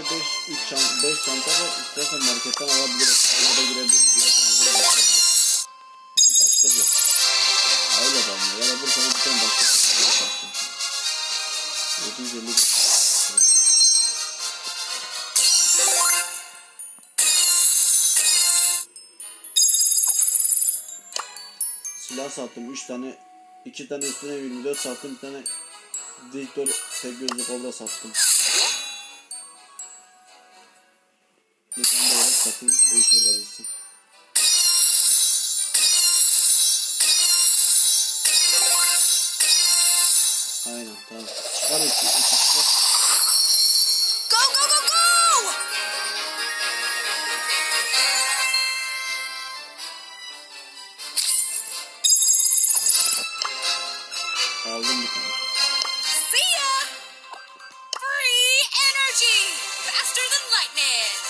ve 5 3 çanta 5 çanta var. İstersen marketten alabiliriz. Arada girebiliriz. Getirebiliriz. Başka bir. Öyle olmuyor. Ya da Bursa'na bir tane başka bir şey yaparsın. 750 Silah sattım 3 tane 2 tane üstüne 24 sattım bir tane Diktor tek gözlü kobra sattım. De olarak satayım. Bu iş burada bitsin. Aynen tamam. Çıkar iki, iki çıkar. Go, go, go, go! Aldım bir tane. See ya! Free energy! Faster than lightning!